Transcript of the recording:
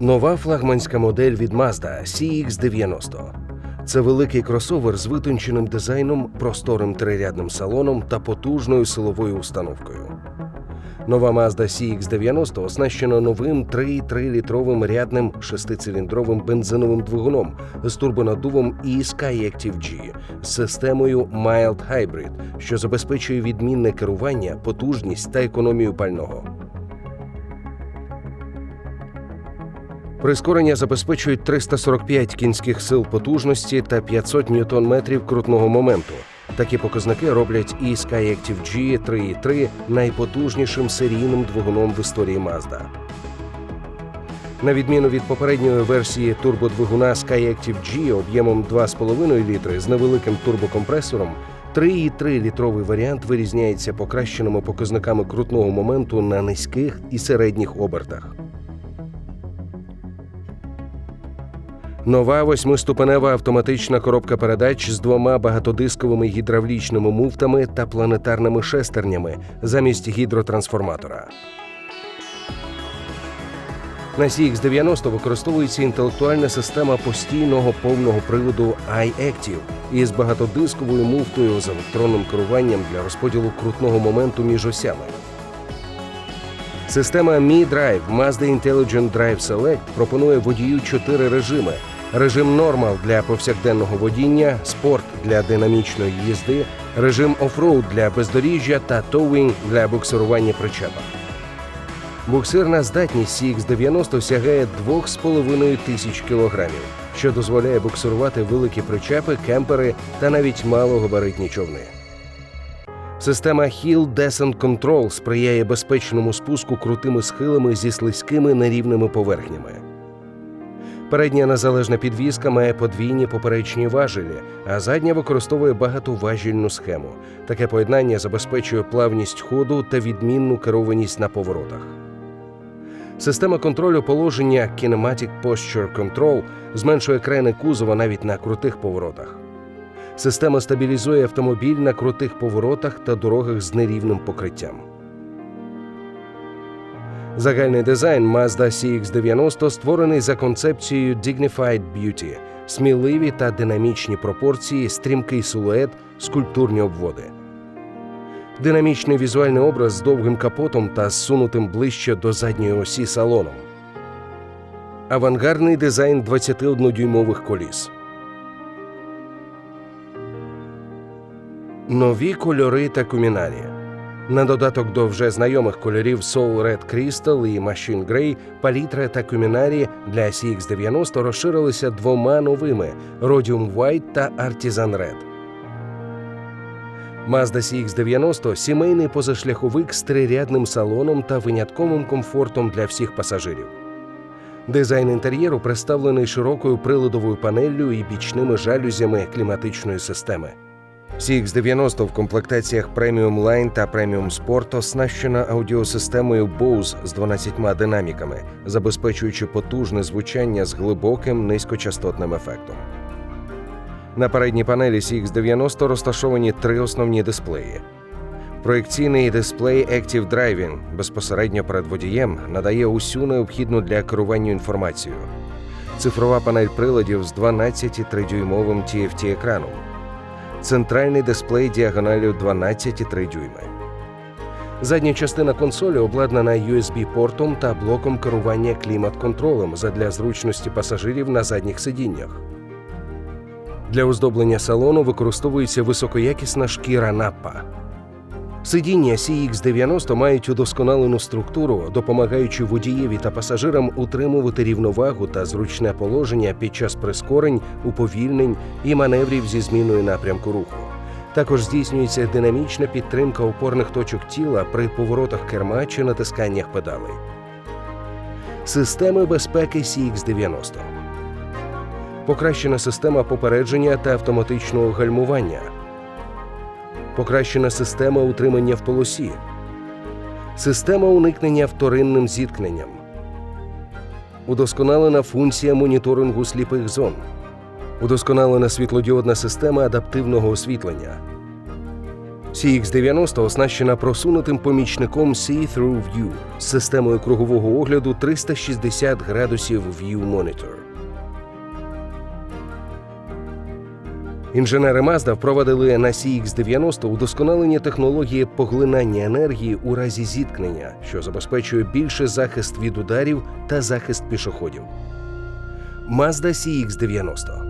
Нова флагманська модель від Mazda CX-90. Це великий кросовер з витонченим дизайном, просторим трирядним салоном та потужною силовою установкою. Нова Mazda CX-90 оснащена новим 3,3-літровим рядним шестициліндровим бензиновим двигуном з турбонаддувом і Skyactiv G з системою Mild Hybrid, що забезпечує відмінне керування, потужність та економію пального. Прискорення забезпечують 345 кінських сил потужності та 500 ньютон-метрів крутного моменту. Такі показники роблять і Skyactiv G 3.3 найпотужнішим серійним двигуном в історії Mazda. На відміну від попередньої версії турбодвигуна Skyactiv G об'ємом 2,5 літри з невеликим турбокомпресором, 3,3 літровий варіант вирізняється покращеними показниками крутного моменту на низьких і середніх обертах. Нова восьмиступенева автоматична коробка передач з двома багатодисковими гідравлічними муфтами та планетарними шестернями замість гідротрансформатора. На CX-90 використовується інтелектуальна система постійного повного приводу iActive із багатодисковою муфтою з електронним керуванням для розподілу крутного моменту між осями. Система Mi Drive Mazda Intelligent Drive Select пропонує водію чотири режими: режим нормал для повсякденного водіння, спорт для динамічної їзди, режим офроуд для бездоріжжя та тowing для буксирування причепа. Буксирна здатність CX-90 сягає 2,5 тисяч кілограмів, що дозволяє буксирувати великі причепи, кемпери та навіть малогабаритні човни. Система Hill Descent Control сприяє безпечному спуску крутими схилами зі слизькими нерівними поверхнями. Передня незалежна підвізка має подвійні поперечні важелі, а задня використовує багатоважільну схему. Таке поєднання забезпечує плавність ходу та відмінну керованість на поворотах. Система контролю положення Kinematic Posture Control зменшує крени кузова навіть на крутих поворотах. Система стабілізує автомобіль на крутих поворотах та дорогах з нерівним покриттям. Загальний дизайн Mazda CX-90 створений за концепцією Dignified Beauty – сміливі та динамічні пропорції, стрімкий силует, скульптурні обводи. Динамічний візуальний образ з довгим капотом та зсунутим ближче до задньої осі салоном. Авангардний дизайн 21-дюймових коліс. Нові кольори та кумінарі. На додаток до вже знайомих кольорів Soul Red Crystal і Machine Grey, палітра та кумінарі для CX-90 розширилися двома новими Rhodium White та Artisan Red. Mazda CX-90 – сімейний позашляховик з трирядним салоном та винятковим комфортом для всіх пасажирів. Дизайн інтер'єру представлений широкою приладовою панеллю і бічними жалюзями кліматичної системи. CX-90 в комплектаціях Premium Line та Premium Sport оснащена аудіосистемою Bose з 12 динаміками, забезпечуючи потужне звучання з глибоким низькочастотним ефектом. На передній панелі CX-90 розташовані три основні дисплеї. Проекційний дисплей Active Driving безпосередньо перед водієм надає усю необхідну для керування інформацію. Цифрова панель приладів з 12,3-дюймовим TFT-екраном. Центральний дисплей діагоналю 12,3 дюйми. Задня частина консолі обладнана USB-портом та блоком керування клімат-контролем задля зручності пасажирів на задніх сидіннях. Для оздоблення салону використовується високоякісна шкіра напа. Сидіння CX-90 мають удосконалену структуру, допомагаючи водієві та пасажирам утримувати рівновагу та зручне положення під час прискорень, уповільнень і маневрів зі зміною напрямку руху. Також здійснюється динамічна підтримка опорних точок тіла при поворотах керма чи натисканнях педалей. Системи безпеки CX-90 Покращена система попередження та автоматичного гальмування покращена система утримання в полосі, система уникнення вторинним зіткненням, удосконалена функція моніторингу сліпих зон, удосконалена світлодіодна система адаптивного освітлення, CX-90 оснащена просунутим помічником See-Through View з системою кругового огляду 360 градусів View Monitor. Інженери Mazda впровадили на CX-90 удосконалення технології поглинання енергії у разі зіткнення, що забезпечує більше захист від ударів та захист пішоходів. Mazda CX-90